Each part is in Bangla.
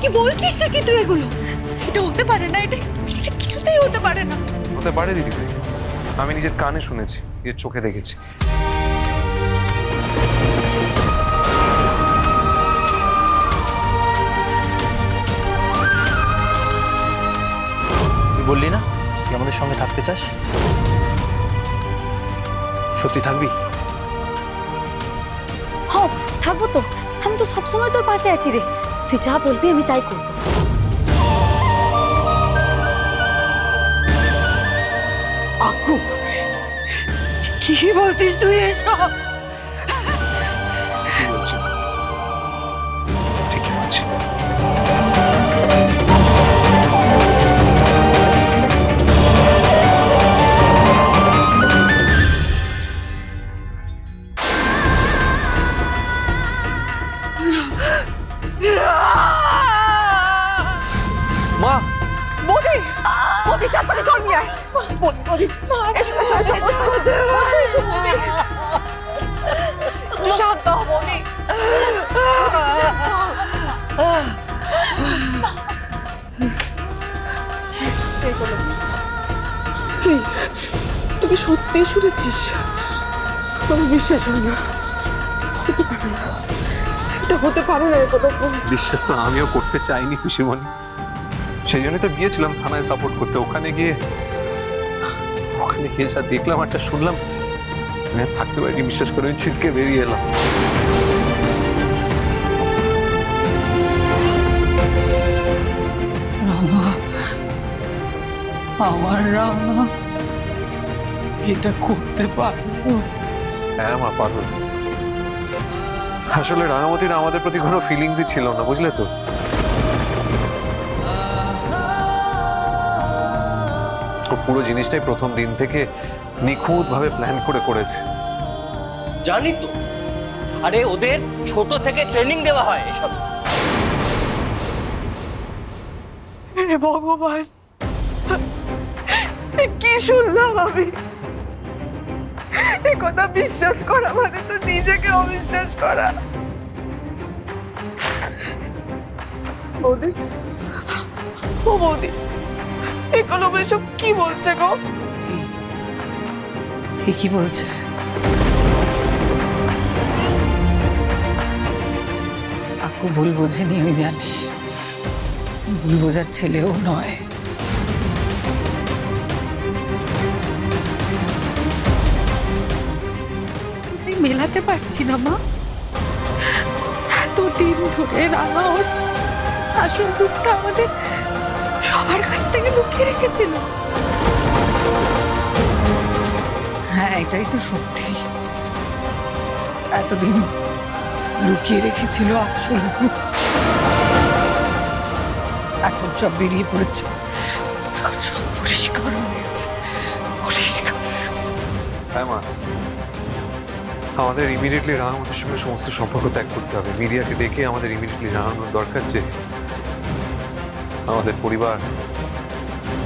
কি বলছিসটা কি তুই এগুলো? এটা হতে পারে না এটা এটা কিছুতেই হতে পারে না। হতে পারে দিদি আমি নিজের কানে শুনেছি নিজের চোখে দেখেছি। তুই বললি না তুই আমাদের সঙ্গে থাকতে চাস? সত্যি থাকবি? হ থাকব তো। আমি তো সবসময় তোর পাশে আছি রে। তুই যা বলবি আমি তাই করব আকু কি বলছিস তুই এসব কি চল নিয়ে শান্ত বৌদি তুই তুই সত্যি শুনেছিস আমার বিশ্বাস হয় না হতে পারে না এটা হতে পারে না এ কথা বিশ্বাস তো আমিও করতে চাইনি খুশিমণি সেই জন্যই তো গিয়েছিলাম থানায় সাপোর্ট করতে। ওখানে গিয়ে ওখানে গিয়ে যা দেখলাম আর যা শুনলাম আমি আর থাকতে পারিনি বিশ্বাস করে ছিটকে বেরিয়ে এলাম। আমার রামা এটা করতে পারব? হ্যাঁ মা পাগল আসলে রাঙামতির আমাদের প্রতি কোনো ফিলিংসই ছিল না বুঝলে তো? ও পুরো জিনিসটাই প্রথম দিন থেকে নিখুঁত ভাবে প্ল্যান করে করেছে। জানি তো। আরে ওদের ছোট থেকে ট্রেনিং দেওয়া হয় এসব। হে ভগবান কি শুনলাম আমি? এ কথা বিশ্বাস করা মানে তো নিজেকে অবিশ্বাস করা। বৌদি ও বৌদি। এ কলম এসব কি বলছে গো? ঠিকই বলছে। আকু ভুল বোঝেনি আমি জানি। ভুল বোঝার ছেলেও নয়। তুমি মেলাতে পারছি না মা। এতদিন ধরে রাঙা ওর আসল রূপটা আমাদের সবার কাছ থেকে লুকিয়ে রেখেছিল। হ্যাঁ এটাই তো সত্যি। এতদিন লুকিয়ে রেখেছিল আসল এখন সব বেরিয়ে পড়েছে। এখন সব পরিষ্কার হয়েছে পরিষ্কার। হ্যাঁ মা। আমাদের ইমিডিয়েটলি রাঙামাটির সঙ্গে সমস্ত সম্পর্ক ত্যাগ করতে হবে। মিডিয়াকে দেখে আমাদের ইমিডিয়েটলি জানানোর দরকার যে আমাদের পরিবার,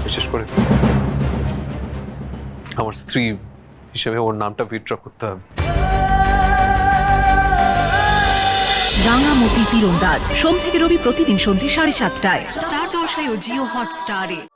বিশেষ করে আমার স্ত্রী হিসেবে ওর নামটা উইথড্র করতে হবে। রাঙামতি তীরন্দাজ। সোম থেকে রবি প্রতিদিন সন্ধ্যে সাড়ে সাতটায়। স্টার জলসায় ও জিও হটস্টারে।